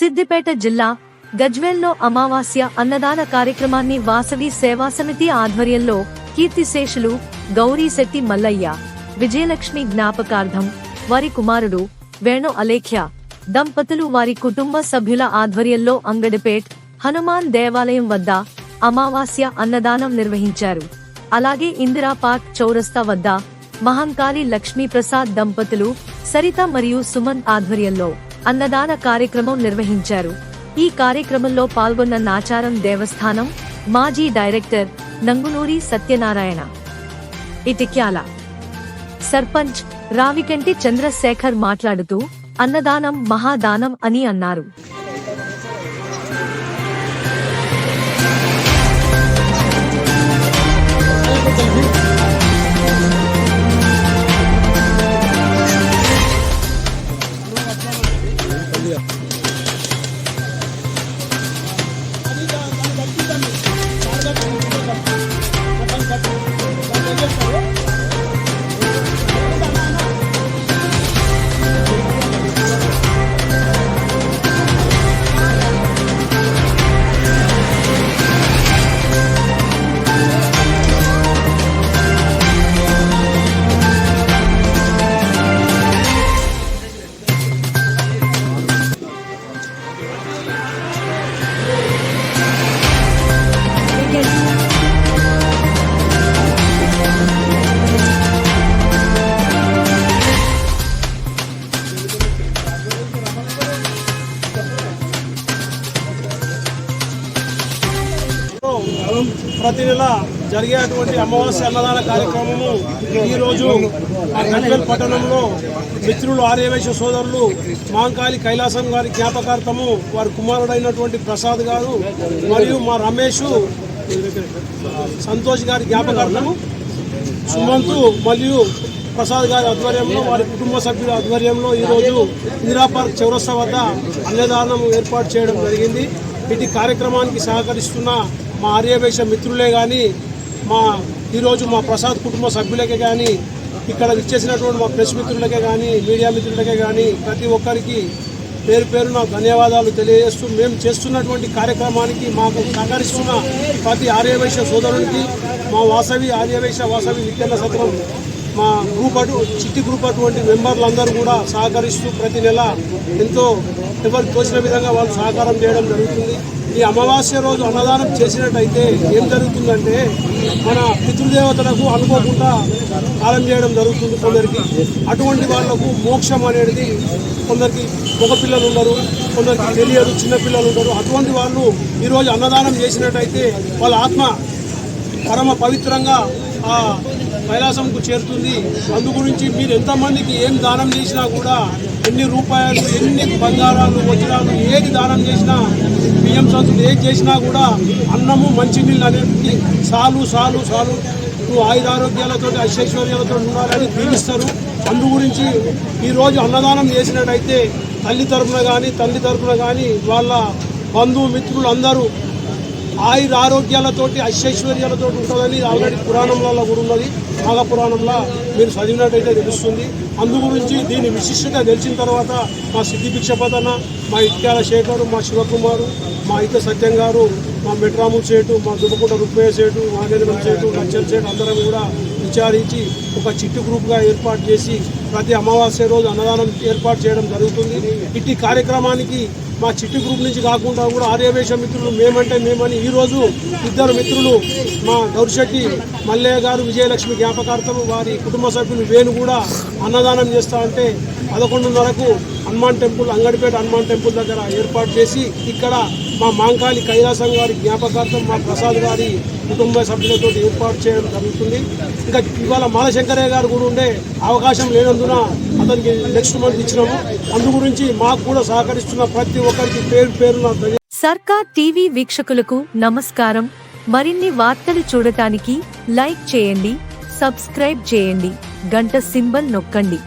సిద్దిపేట జిల్లా గజ్వేల్లో అమావాస్య అన్నదాన కార్యక్రమాన్ని వాసవి సేవా సమితి ఆధ్వర్యంలో కీర్తిశేషులు గౌరీశెట్టి మల్లయ్య విజయలక్ష్మి జ్ఞాపకార్థం వారి కుమారుడు వేణు అలేఖ్య దంపతులు వారి కుటుంబ సభ్యుల ఆధ్వర్యంలో అంగడిపేట్ హనుమాన్ దేవాలయం వద్ద అమావాస్య అన్నదానం నిర్వహించారు. అలాగే ఇందిరా పార్క్ చౌరస్తా వద్ద మహంకాళి లక్ష్మీప్రసాద్ దంపతులు సరిత మరియు సుమన్ ఆధ్వర్యంలో అన్నదాన కార్యక్రమం నిర్వహించారు. ఈ కార్యక్రమంలో పాల్గొన్న నాచారం దేవస్థానం మాజీ డైరెక్టర్ నంగునూరి సత్యనారాయణ. ఇటిక్యాల సర్పంచ్ రావికంటి చంద్రశేఖర్ మాట్లాడుతూ అన్నదానం మహాదానం అని అన్నారు. ప్రతి నెల జరిగేటువంటి అమావాస్య అన్నదాన కార్యక్రమము ఈరోజు గజ్వేల్ పట్టణంలో మిత్రులు ఆర్యవేశ సోదరులు మాంకాళి కైలాసం గారి జ్ఞాపకార్థము వారి కుమారుడైనటువంటి ప్రసాద్ గారు మరియు మా రమేష్ సంతోష్ గారి జ్ఞాపకార్థము సుమంతు మరియు ప్రసాద్ గారి ఆధ్వర్యంలో వారి కుటుంబ సభ్యుల ఆధ్వర్యంలో ఈరోజు ఇందిరా పార్క్ చౌరస్తా వద్ద అన్నదానం ఏర్పాటు చేయడం జరిగింది. ఇటు కార్యక్రమానికి సహకరిస్తున్న మా ఆర్యవేశ మిత్రులే కానీ మా ఈరోజు మా ప్రసాద్ కుటుంబ సభ్యులకే కానీ ఇక్కడ ఇచ్చేసినటువంటి మా ప్రెస్ మిత్రులకే కానీ మీడియా మిత్రులకే కానీ ప్రతి ఒక్కరికి పేరు పేరున ధన్యవాదాలు తెలియజేస్తూ మేము చేస్తున్నటువంటి కార్యక్రమానికి మాకు సహకరిస్తున్న ప్రతి ఆర్యవైశ్య సోదరునికి మా వాసవి ఆర్యవైశ్య వాసవి విజ్ఞాన సత్రం మా గ్రూప్ అటు చిట్టి గ్రూప్ అటువంటి మెంబర్లందరూ కూడా సహకరిస్తూ ప్రతి నెల ఎంతో ఎవరికి తోచిన విధంగా వాళ్ళు సహకారం చేయడం జరుగుతుంది. ఈ అమావాస్య రోజు అన్నదానం చేసినట్టయితే ఏం జరుగుతుందంటే మన పితృదేవతలకు అనుకోకుండా కాలం చేయడం జరుగుతుంది కొందరికి. అటువంటి వాళ్ళకు మోక్షం అనేది కొందరికి మగ పిల్లలు ఉండరు కొందరికి తెలియదు చిన్నపిల్లలు ఉండరు. అటువంటి వాళ్ళు ఈరోజు అన్నదానం చేసినట్టయితే వాళ్ళ ఆత్మ పరమ పవిత్రంగా ఆ కైలాసంకు చేరుతుంది. అందు గురించి మీరు ఎంతమందికి ఏం దానం చేసినా కూడా ఎన్ని రూపాయలు ఎన్ని బంగారాలు వజ్రాలు ఏది దానం చేసినా బియ్యం సంచులు ఏది చేసినా కూడా అన్నము మంచినీళ్ళు అనేది సాలు సాలు సాలు. నువ్వు ఆయుధారోగ్యాలతో ఐశ్వర్యాలతో ఉండాలని దీవిస్తారు. అందు గురించి ఈరోజు అన్నదానం చేసినట్టయితే తల్లి తరపున కానీ తల్లి తరపున కానీ వాళ్ళ బంధువు మిత్రులు అందరూ ఆయుర ఆరోగ్యాలతోటి ఐశ్వర్యాలతో ఉంటుందని ఆల్రెడీ పురాణంలో కూడా ఉన్నది. నాగపురాణంలో మీరు చదివినట్టయితే తెలుస్తుంది. అందు గురించి దీని విశిష్టత తెలిసిన తర్వాత మా సిద్ధి భిక్షపతన మా ఇట్యాల శేఖరు మా శివకుమారు మా ఇత సత్యం గారు మా మెట్రాము సేటు మా దుబ్బకుంట రుక్మయ్య సేటు నాగేంద్రం సేటు నచ్చల సేటు అందరం కూడా విచారించి ఒక చిట్టు గ్రూప్గా ఏర్పాటు చేసి ప్రతి అమావాస్య రోజు అన్నదానం ఏర్పాటు చేయడం జరుగుతుంది. ఇట్టి కార్యక్రమానికి మా చిట్టు గ్రూప్ నుంచి కాకుండా కూడా ఆర్యవేశ మిత్రులు మేమంటే మేమని ఈరోజు ఇద్దరు మిత్రులు మా గౌరిశెట్టి మల్లయ్య గారు విజయలక్ష్మి జ్ఞాపకార్థం వారి కుటుంబ సభ్యులు వేణు కూడా అన్నదానం చేస్తా అంటే పదకొండున్నరకు హనుమాన్ టెంపుల్ అంగడిపేట హనుమాన్ టెంపుల్ దగ్గర ఏర్పాటు చేసి ఇక్కడ మా మాంకాలి కైలాసం గారి జ్ఞాపకార్థం మా ప్రసాద్ గారి కుటుంబ సభ్యులతో ఏర్పాటు చేయడం జరుగుతుంది. ఇంకా ఇవాళ మాలశంకరయ్య గారు కూడా ఉండే అవకాశం లేనందున అతనికి నెక్స్ట్ మంత్ ఇచ్చినాము. అందు గురించి మాకు కూడా సహకరిస్తున్న ప్రతి ఒక్కరికి పేరు పేరున సర్కార్ టీవీ వీక్షకులకు నమస్కారం. మరిన్ని వార్తలు చూడటానికి లైక్ చేయండి సబ్స్క్రైబ్ చేయండి గంట సింబల్ నొక్కండి.